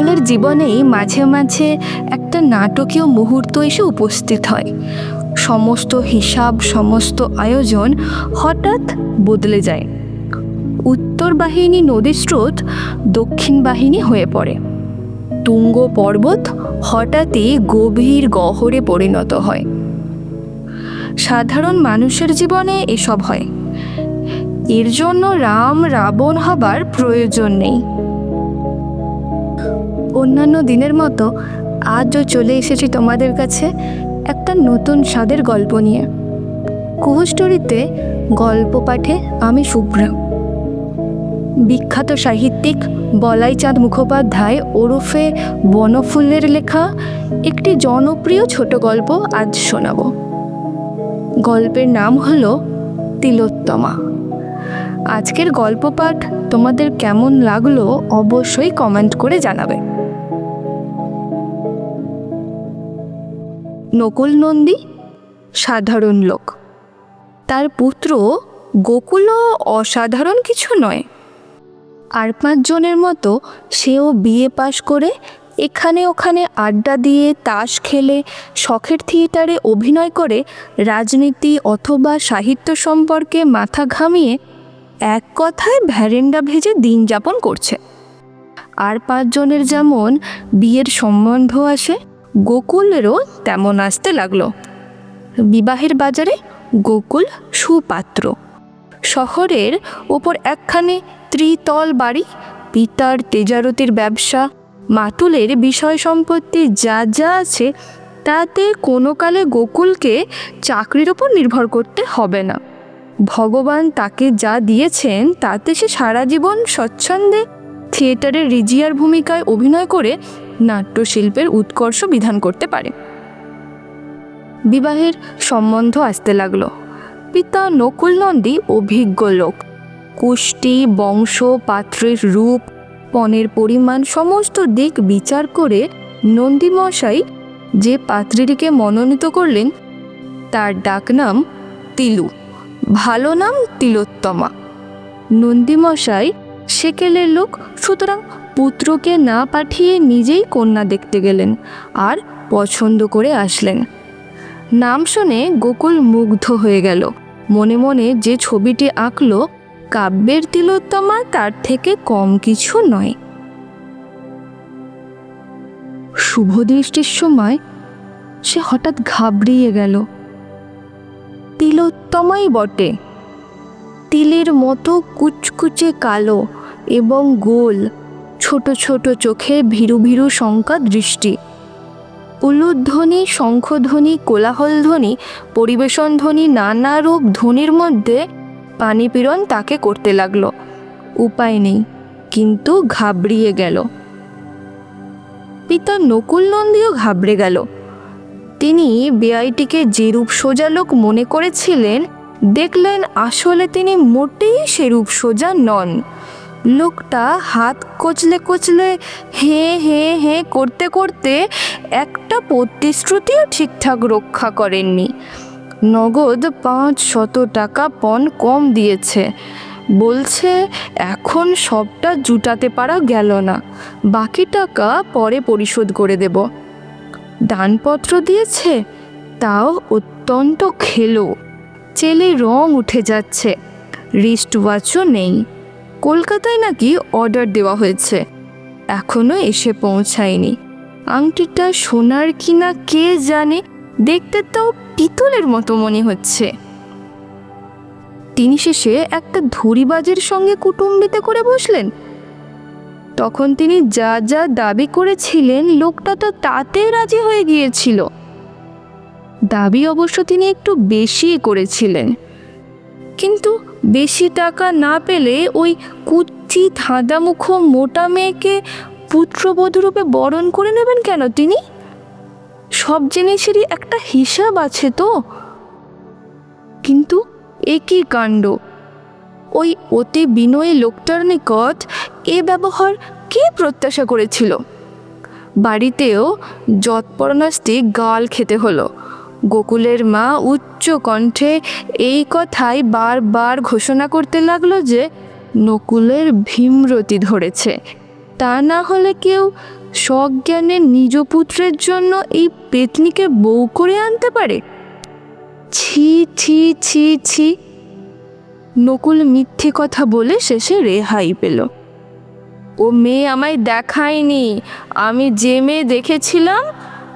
সকলের জীবনেই মাঝে মাঝে একটা নাটকীয় মুহূর্ত এসে উপস্থিত হয়। সমস্ত হিসাব, সমস্ত আয়োজন হঠাৎ বদলে যায়। উত্তর বাহিনী নদী স্রোত দক্ষিণ বাহিনী হয়ে পড়ে। তুঙ্গ পর্বত হঠাৎই গভীর গহরে পরিণত হয়। সাধারণ মানুষের জীবনে এসব হয়। এর জন্য রাম, রাবণ হবার প্রয়োজন নেই। অন্যান্য দিনের মতো আজও চলে এসেছি তোমাদের কাছে একটা নতুন স্বাদের গল্প নিয়ে। কুহুস্টোরিতে গল্প পাঠে আমি শুভ্রা। বিখ্যাত সাহিত্যিক বলাইচাঁদ মুখোপাধ্যায় ওরফে বনফুলের লেখা একটি জনপ্রিয় ছোট গল্প আজ শোনাবো। গল্পের নাম হল তিলোত্তমা। আজকের গল্প পাঠ তোমাদের কেমন লাগল অবশ্যই কমেন্ট করে জানাবে। নকুল নন্দী, সাধারণ লোক। তার পুত্র গোকুলও অসাধারণ কিছু নয়। আর পাঁচজনের মতো সেও বিয়ে পাশ করে এখানে ওখানে আড্ডা দিয়ে, তাস খেলে, শখের থিয়েটারে অভিনয় করে রাজনীতি অথবা সাহিত্য সম্পর্কে মাথা ঘামিয়ে এক কথায় ভ্যারেন্ডা ভেজে দিন যাপন করছে। আর পাঁচজনের যেমন বিয়ের সম্বন্ধ আসে গোকুলেরও তেমন আসতে লাগল। বিবাহের বাজারে গোকুল সুপাত্র। শহরের ওপর একখানে ত্রিতল বাড়ি, পিতার তেজারতির ব্যবসা, মাতুলের বিষয় সম্পত্তি যা যা আছে, তাতে কোনো কালে গোকুলকে চাকরির ওপর নির্ভর করতে হবে না। ভগবান তাকে যা দিয়েছেন, তাতে সে সারা জীবন স্বচ্ছন্দে থিয়েটারের রিজিয়ার ভূমিকায় অভিনয় করে নাট্যশিল্পের উৎকর্ষ বিধান করতে পারে। বিবাহের সম্বন্ধ আসতে লাগল। পিতা নকুল নন্দী অভিজ্ঞ লোক। কুষ্টি, বংশ, পাত্রের রূপ, পণের পরিমাণ, সমস্ত দিক বিচার করে নন্দীমশাই যে পাত্রীটিকে মনোনীত করলেন, তার ডাকনাম তিলু, ভালো নাম তিলোত্তমা। নন্দীমশাই সেকেলের লোক, সুতরাং পুত্রকে না পাঠিয়ে নিজেই কন্যা দেখতে গেলেন আর পছন্দ করে আসলেন। নাম শুনে গোকুল মুগ্ধ হয়ে গেল। মনে মনে যে ছবিটি আঁকলো, কাব্যের তিলোত্তমা তার থেকে কম কিছু নয়। শুভ দৃষ্টির সময় সে হঠাৎ ঘাবড়িয়ে গেল। তিলোত্তমাই বটে। তিলের মতো কুচকুচে কালো এবং গোল। ছোট ছোট চোখে ভীরু ভীরু শঙ্কা দৃষ্টি। উলুধ্বনি, শঙ্খধ্বনি, কোলাহলধ্বনি পরিবেশন ধ্বনি নানা রূপ ধ্বনির মধ্যে পানিপীড়ন তাকে করতে লাগল। উপায় নেই, কিন্তু ঘাবড়িয়ে গেল। পিতা নকুল নন্দীও ঘাবড়ে গেল। তিনি বেআইটিকে যেরূপ সোজা লোক মনে করেছিলেন, দেখলেন আসলে তিনি মোটেই সেরূপ সোজা নন। লোকটা হাত কচলে কচলে হে হে হে করতে করতে একটা প্রতিশ্রুতিও ঠিকঠাক রক্ষা করেননি। নগদ পাঁচ শত টাকা পণ কম দিয়েছে। বলছে, এখন সবটা জুটাতে পারা গেল না। বাকি টাকা পরে পরিশোধ করে দেব। দানপত্র দিয়েছে, তাও অত্যন্ত খেলো। চেলে রং উঠে যাচ্ছে। রিস্ট ওয়াচও নেই। কলকাতায় নাকি অর্ডার দেওয়া হয়েছে। এখনও এসে পৌঁছায়নি। আংটিটা সোনার কিনা কে জানে, দেখতে তাও পিতলের মতো মনে হচ্ছে। তিনি শেষে একটা ধরিবাজের সঙ্গে কুটুম্বিতে করে বসলেন। তখন তিনি যা যা দাবি করেছিলেন, লোকটা তো তাতে রাজি হয়ে গিয়েছিল। দাবি অবশ্য তিনি একটু বেশি করেছিলেন। কিন্তু বেশি টাকা না পেলে ওই কুচ্চি ধাঁধামুখ মোটা মেয়েকে পুত্রবধূরূপে বরণ করে নেবেন কেন তিনি? সব জিনিসেরই একটা হিসাব আছে তো। কিন্তু একই কাণ্ড? ওই অতি বিনয়ী লোকটার নিকট এ ব্যবহার কে প্রত্যাশা করেছিল? বাড়িতেও যৎপরণাস্তি গাল খেতে হলো। গোকুলের মা উচ্চ কণ্ঠে এই কথাই বারবার ঘোষণা করতে লাগল যে নকুলের ভীমরতি ধরেছে। তা না হলে কেউ সজ্ঞানে নিজ পুত্রের জন্য এই পেতনিকে বউ করে আনতে পারে? ছি ছি ছি ছি। নকুল মিথ্যে কথা বলে শেষে রেহাই পেল। ও মেয়ে আমায় দেখায়নি। আমি যে মেয়ে দেখেছিলাম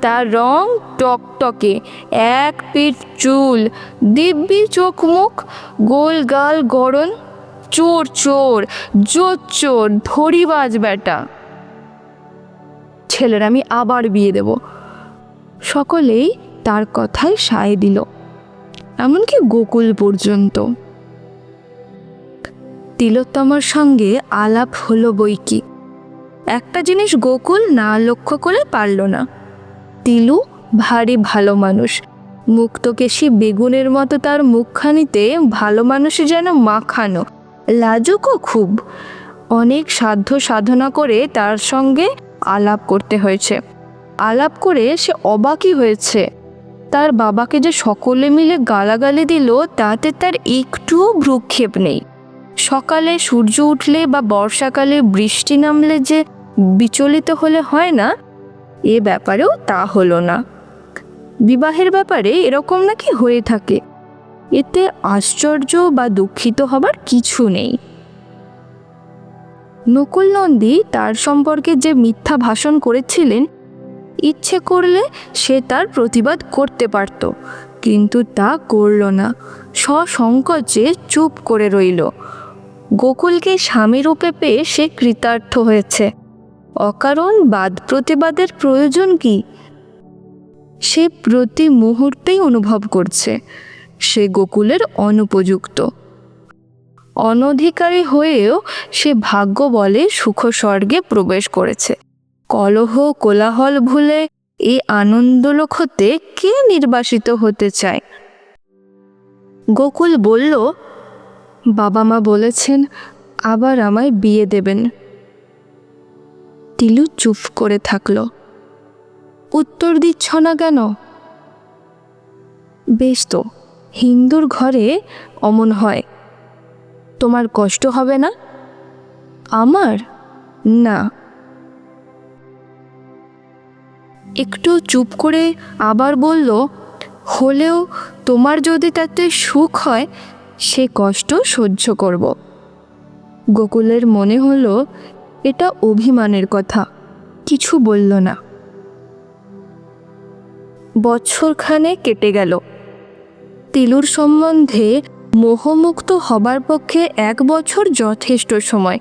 তার রং টকটকে, এক পিঠ চুল, দিব্যি চোখ মুখ গোল গাল চোর চোর, জোর চোর, ধরিবাজ বেটা ছেলের আমি আবার বিয়ে দেব। সকলেই তার কথায় সায় দিল, এমনকি গোকুল পর্যন্ত। তিলোত্তমার সঙ্গে আলাপ হলো বই কি একটা জিনিস গোকুল না লক্ষ্য করে পারল না। তিলু ভারী ভালো মানুষ। মুক্তকেশী বেগুনের মতো তার মুখখানিতে ভালো মানুষে যেন মাখানো। লাজুকও খুব। অনেক সাধ্য সাধনা করে তার সঙ্গে আলাপ করতে হয়েছে। আলাপ করে সে অবাকই হয়েছে। তার বাবাকে যে সকলে মিলে গালাগালি দিল, তাতে তার একটুও ভ্রুক্ষেপ নেই। সকালে সূর্য উঠলে বা বর্ষাকালে বৃষ্টি নামলে যে বিচলিত হলে হয় না এ ব্যাপারেও তা হলো না। বিবাহের ব্যাপারে এরকম নাকি হয়ে থাকে। এতে আশ্চর্য বা দুঃখিত হবার কিছু নেই। নকুল নন্দী তার সম্পর্কে যে মিথ্যা ভাষণ করেছিলেন, ইচ্ছে করলে সে তার প্রতিবাদ করতে পারত, কিন্তু তা করল না। সসংকোচে চুপ করে রইল। গোকুলকে স্বামীরূপে পেয়ে সে কৃতার্থ হয়েছে। অকারণ বাদ প্রতিবাদের প্রয়োজন কি? সে প্রতি মুহূর্তেই অনুভব করছে, সে গোকুলের অনুপযুক্ত। অনধিকারী হয়েও সে ভাগ্য বলে সুখ স্বর্গে প্রবেশ করেছে। কলহ কোলাহল ভুলে এই আনন্দলোক হতে কে নির্বাসিত হতে চায়? গোকুল বলল, বাবা মা বলেছেন, আবার আমায় বিয়ে দেবেন। টিলু চুপ করে থাকল। উত্তর দিচ্ছ না কেন? বেশ তো, হিন্দুর ঘরে অমন হয়। তোমার কষ্ট হবে না? আমার? না। একটু চুপ করে আবার বলল, হলেও তোমার যদি তাতে সুখ হয়, সে কষ্ট সহ্য করব। গোকুলের মনে হলো এটা অভিমানের কথা। কিছু বলল না। বছরখানে কেটে গেল। তিলুর সম্বন্ধে মোহমুক্ত হবার পক্ষে এক বছর যথেষ্ট সময়।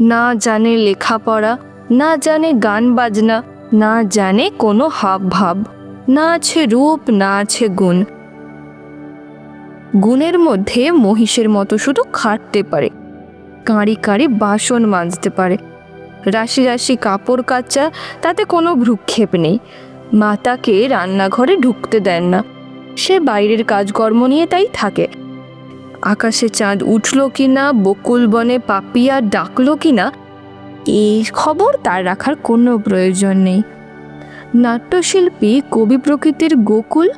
না জানে লেখাপড়া, না জানে গান বাজনা, না জানে কোনো হাব ভাব না আছে রূপ, না আছে গুণ। গুণের মধ্যে মহিষের মতো শুধু খাটতে পারে। কাঁড়ি কাঁড়ি বাসন মাজতে পারে। রাশি রাশি কাপড় কাচা, তাতে কোনো ভ্রুক্ষেপ নেই। মাতাকে রান্নাঘরে ঢুকতে দেন না। সে বাইরের কাজকর্ম নিয়ে তাই থাকে। আকাশে চাঁদ উঠল কি না বকুল বনে পাপিয়া ডাকলো কি না এই খবর তার রাখার কোনো প্রয়োজন নেই। নাট্যশিল্পী কবি প্রকৃতির গোকুল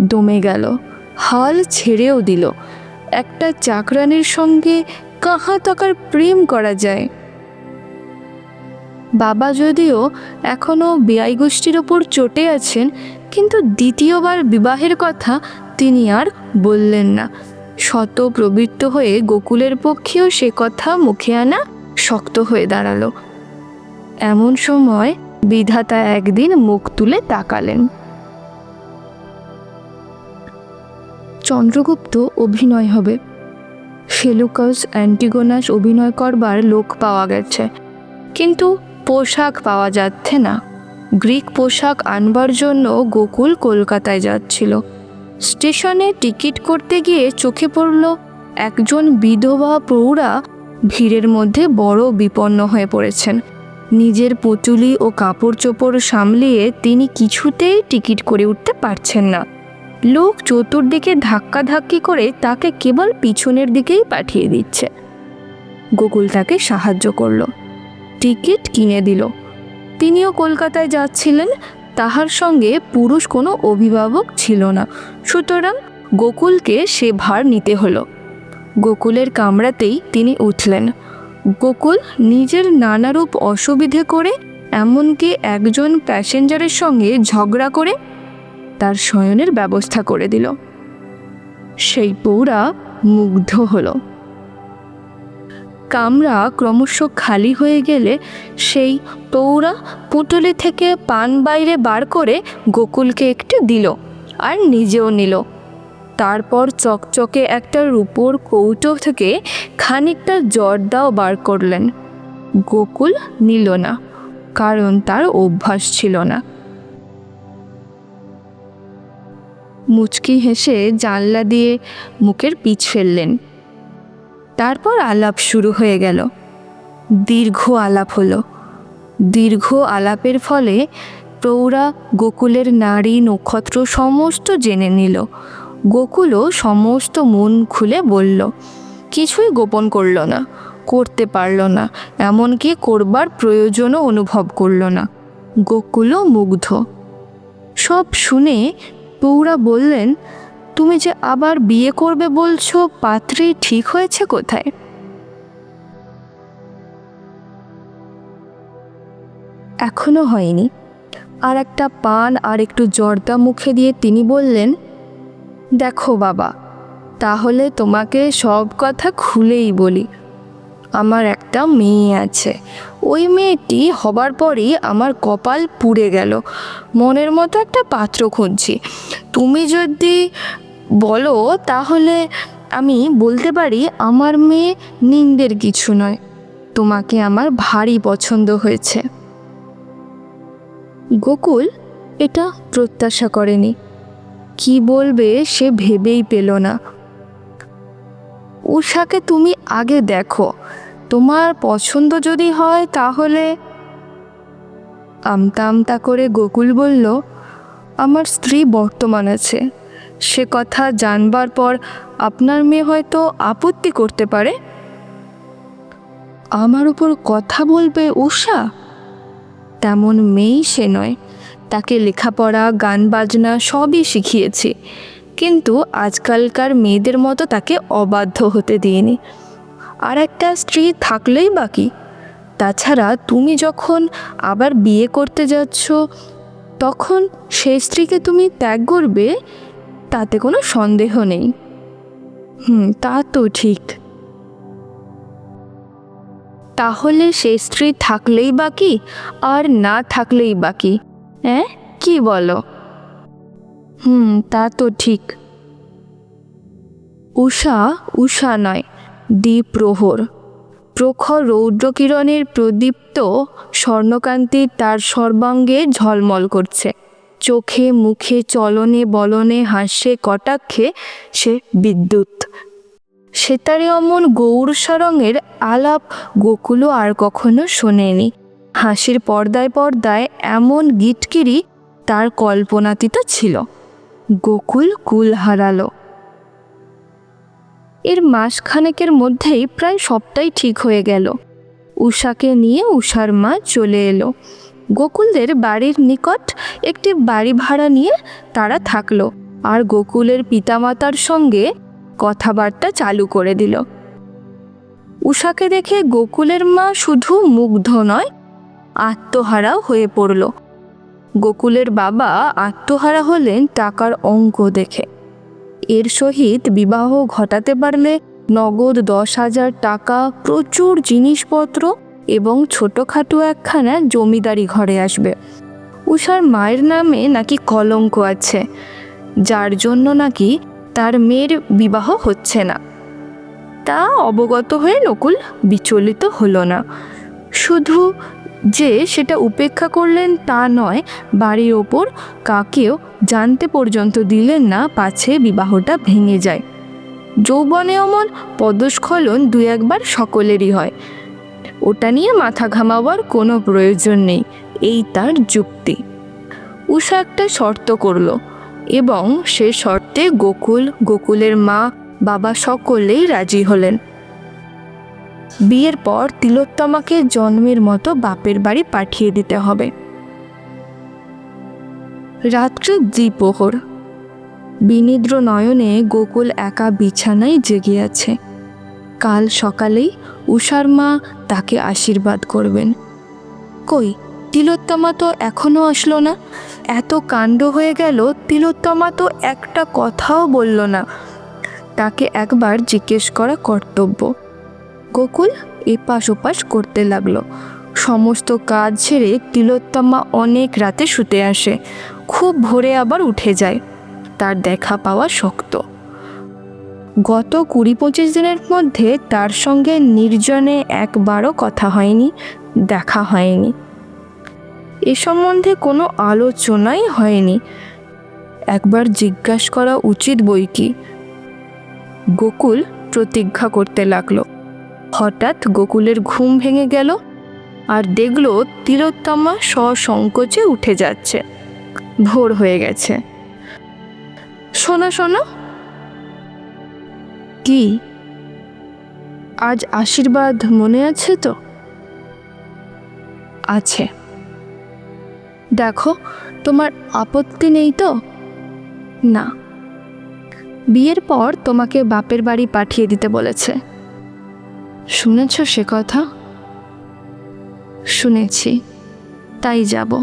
দমে গেল। হাল ছেড়েও দিল। একটা চাকরানির সঙ্গে কাহা টাকার প্রেম করা যায়। বাবা যদিও এখনও বেআই গোষ্ঠীর ওপর চটে আছেন, কিন্তু দ্বিতীয়বার বিবাহের কথা তিনি আর বললেন না। শত প্রবৃত্ত হয়ে গোকুলের পক্ষেও সে কথা মুখে আনা শক্ত হয়ে দাঁড়াল। এমন সময় বিধাতা একদিন মুখ তুলে তাকালেন। চন্দ্রগুপ্ত অভিনয় হবে। সেলুকাস অ্যান্টিগোনাস অভিনয় করবার লোক পাওয়া গেছে। কিন্তু পোশাক পাওয়া যাচ্ছে না। গ্রিক পোশাক আনবার জন্য গোকুল কলকাতায় যাচ্ছিল। স্টেশনে টিকিট করতে গিয়ে চোখে পড়ল একজন বিধবা প্রৌঢ়া ভিড়ের মধ্যে বড় বিপন্ন হয়ে পড়েছেন। নিজের পুতুলি ও কাপড় চোপড় সামলিয়ে তিনি কিছুতেই টিকিট করে উঠতে পারছেন না। লোক চতুর্দিকে ধাক্কাধাক্কি করে তাকে কেবল পিছনের দিকেই পাঠিয়ে দিচ্ছে। গোকুল তাকে সাহায্য করল। টিকিট কিনে দিল। তিনিও কলকাতায় যাচ্ছিলেন। তাহার সঙ্গে পুরুষ কোনো অভিভাবক ছিল না। সুতরাং গোকুলকে সে ভার নিতে হলো। গোকুলের কামরাতেই তিনি উঠলেন। গোকুল নিজের নানারূপ অসুবিধে করে, এমনকি একজন প্যাসেঞ্জারের সঙ্গে ঝগড়া করে তার শয়নের ব্যবস্থা করে দিল। সেই পৌরা মুগ্ধ হল। কামরা ক্রমশ খালি হয়ে গেলে সেই পৌরা পুটুলি থেকে পান বাইরে বার করে গোকুলকে একটি দিল আর নিজেও নিল। তারপর চকচকে একটা রূপোর কৌটো থেকে খানিকটা জর্দাও বার করলেন। গোকুল নিল না, কারণ তার অভ্যাস ছিল না। মুচকি হেসে জানলা দিয়ে মুখের পিছ ফেললেন। তারপর আলাপ শুরু হয়ে গেল। দীর্ঘ আলাপ হলো। দীর্ঘ আলাপের ফলে প্রৌরা গোকুলের নারী নক্ষত্র সমস্ত জেনে নিল। গোকুলও সমস্ত মন খুলে বলল, কিছুই গোপন করল না, করতে পারল না, এমনকি করবার প্রয়োজনও অনুভব করল না। গোকুলও মুগ্ধ। সব শুনে পৌরা বললেন, তুমি যে আবার বিয়ে করবে বলছো, পাত্রী ঠিক হয়েছে কোথায়? এখনও হয়নি। আর একটা পান আর একটু জর্দা মুখে দিয়ে তিনি বললেন, দেখো বাবা, তাহলে তোমাকে সব কথা খুলেই বলি। আমার একটা মেয়ে আছে ওই মেয়েটি হবার পরই আমার কপাল পুড়ে গেল। মনের মতো একটা পাত্র খুঁজছি। তুমি যদি বলো, তাহলে আমি বলতে পারি আমার মেয়ে নিন্দের কিছু নয়। তোমাকে আমার ভারী পছন্দ হয়েছে। গোকুল এটা প্রত্যাশা করেনি। কি বলবে সে ভেবেই পেল না। উষাকে তুমি আগে দেখো। তোমার পছন্দ যদি হয় তাহলে আমতা আমতা করে গোকুল বলল, আমার স্ত্রী বর্তমান আছে। সে কথা জানবার পর আপনার মেয়ে হয়তো আপত্তি করতে পারে? আমার উপর কথা বলবে উষা তেমন মেয়েই সে নয়। তাকে লেখাপড়া, গান বাজনা সবই শিখিয়েছি। কিন্তু আজকালকার মেয়েদের মতো তাকে অবাধ্য হতে দিইনি। আর একটা স্ত্রী থাকলেই বাকি। তাছাড়া তুমি যখন আবার বিয়ে করতে যাচ্ছ, তখন সেই স্ত্রীকে তুমি ত্যাগ করবে, তাতে কোনো সন্দেহ নেই। হুম, তা তো ঠিক। তাহলে সে স্ত্রী থাকলেই বাকি আর না থাকলেই বাকি হ্যাঁ কি বলো? হুম, তা তো ঠিক। উষা উষা নয়। দ্বীপ্রহর। প্রখর রৌদ্রকিরণের প্রদীপ্ত স্বর্ণকান্তি তার সর্বাঙ্গে ঝলমল করছে। চোখে, মুখে, চলনে, বলনে, হাসে, কটাক্ষে সে বিদ্যুৎ। সেতারে অমন গৌর সরঙের আলাপ গোকুলও আর কখনো শোনেনি। হাসির পর্দায় পর্দায় এমন গিটকিরি তার কল্পনাতীত ছিল। গোকুল কুল হারালো। এর মাসখানেকের মধ্যেই প্রায় সবটাই ঠিক হয়ে গেল। উষাকে নিয়ে উষার মা চলে এলো। গোকুলদের বাড়ির নিকট একটি বাড়ি ভাড়া নিয়ে তারা থাকল আর গোকুলের পিতামাতার সঙ্গে কথাবার্তা চালু করে দিল। উষাকে দেখে গোকুলের মা শুধু মুগ্ধ নয়, আত্মহারাও হয়ে পড়ল। গোকুলের বাবা আত্মহারা হলেন টাকার অঙ্ক দেখে। এর সহিত বিবাহ ঘটাতে পারলে নগদ দশ হাজার টাকা, প্রচুর জিনিসপত্র এবং ছোটোখাটো একখানা জমিদারি ঘরে আসবে। উষার মায়ের নামে নাকি কলঙ্ক আছে, যার জন্য নাকি তার মেয়ের বিবাহ হচ্ছে না। তা অবগত হয়ে নকুল বিচলিত হলো না। শুধু যে সেটা উপেক্ষা করলেন তা নয়, বাড়ির ওপর কাকেও জানতে পর্যন্ত দিলেন না পাছে বিবাহটা ভেঙে যায়। যৌবনে অমন পদস্খলন দু একবার সকলেরই হয়। ওটা নিয়ে মাথা ঘামাবার কোনো প্রয়োজন নেই, এই তার যুক্তি। উষা একটা শর্ত করল এবং সে শর্তে গোকুল, গোকুলের মা, বাবা সকলেই রাজি হলেন। বিয়ের পর তিলোত্তমাকে জন্মের মতো বাপের বাড়ি পাঠিয়ে দিতে হবে। রাত্রি দ্বিপ্রহর। বিনিদ্র নয়নে গোকুল একা বিছানায় জেগে আছে। কাল সকালেই উষার মা তাকে আশীর্বাদ করবেন। কই, তিলোত্তমা তো এখনও আসলো না? এত কাণ্ড হয়ে গেল, তিলোত্তমা তো একটা কথাও বলল না। তাকে একবার জিজ্ঞেস করা কর্তব্য। গোকুল এপাশ ওপাশ করতে লাগল। সমস্ত কাজ ছেড়ে তিলোত্তমা অনেক রাতে শুতে আসে। খুব ভোরে আবার উঠে যায়। তার দেখা পাওয়া শক্ত। গত কুড়ি পঁচিশ দিনের মধ্যে তার সঙ্গে নির্জনে একবারও কথা হয়নি, দেখা হয়নি। এ সম্বন্ধে কোনো আলোচনাই হয়নি। একবার জিজ্ঞাসা করা উচিত বই কি? গোকুল প্রতিজ্ঞা করতে লাগল। হঠাৎ গোকুলের ঘুম ভেঙে গেল আর দেখল তিলোত্তমা সসংকোচে উঠে যাচ্ছে। ভোর হয়ে গেছে। শোনো শোনো। কি? আজ আশীর্বাদ মনে আছে তো? আছে। দেখো, তোমার আপত্তি নেই তো? না। বিয়ের পর তোমাকে বাপের বাড়ি পাঠিয়ে দিতে বলেছে। শুনেছ সে কথা? শুনেছি, তাই যাব।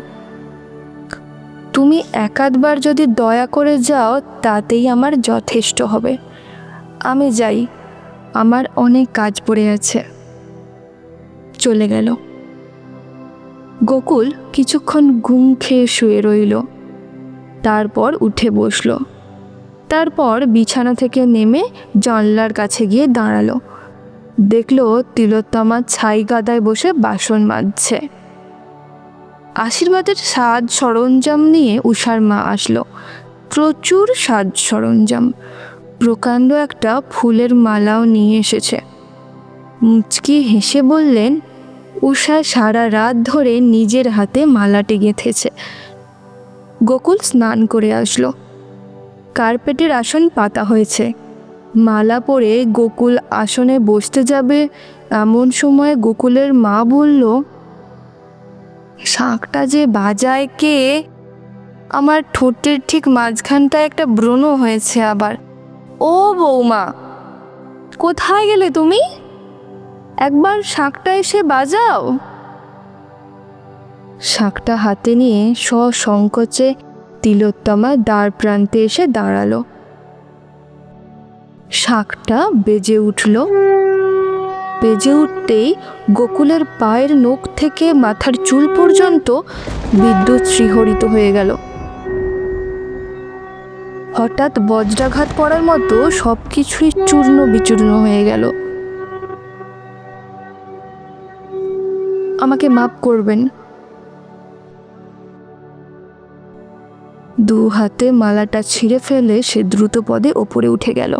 তুমি একাধবার যদি দয়া করে যাও, তাতেই আমার যথেষ্ট হবে। আমি যাই, আমার অনেক কাজ পড়ে আছে। চলে গেল। গোকুল কিছুক্ষণ ঘুম খেয়ে শুয়ে রইল। তারপর উঠে বসল। তারপর বিছানা থেকে নেমে জানলার কাছে গিয়ে দাঁড়াল। দেখল তিলোত্তমা ছাই গাদায় বসে বাসন মাজছে। আশীর্বাদের সাজ সরঞ্জাম নিয়ে উষার মা আসলো। প্রচুর সাজ সরঞ্জাম। প্রকাণ্ড একটা ফুলের মালাও নিয়ে এসেছে। মুচকি হেসে বললেন, উষা সারা রাত ধরে নিজের হাতে মালাটি গেঁথেছে। গোকুল স্নান করে আসলো। কার্পেটের আসন পাতা হয়েছে। মালা পরে গোকুল আসনে বসতে যাবে, এমন সময় গোকুলের মা বলল শাঁখটা যে বাজায় কে? আমার ঠোঁটের ঠিক মাঝখানটায় একটা ব্রণ হয়েছে আবার। ও বৌমা, কোথায় গেলে তুমি? একবার শাঁখটা এসে বাজাও। শাঁখটা হাতে নিয়ে সসংকোচে তিলোত্তমা দ্বার প্রান্তে এসে দাঁড়াল। শাঁখটা বেজে উঠল। বেজে উঠতেই গোকুলের পায়ের নখ থেকে মাথার চুল পর্যন্ত বিদ্যুৎ শ্রীহরিত হয়ে গেল। হঠাৎ বজ্রাঘাত পড়ার মতো সব কিছুই চূর্ণ বিচূর্ণ হয়ে গেল। আমাকে মাপ করবেন। দু হাতে মালাটা ছিঁড়ে ফেলে সে দ্রুত পদে ওপরে উঠে গেল।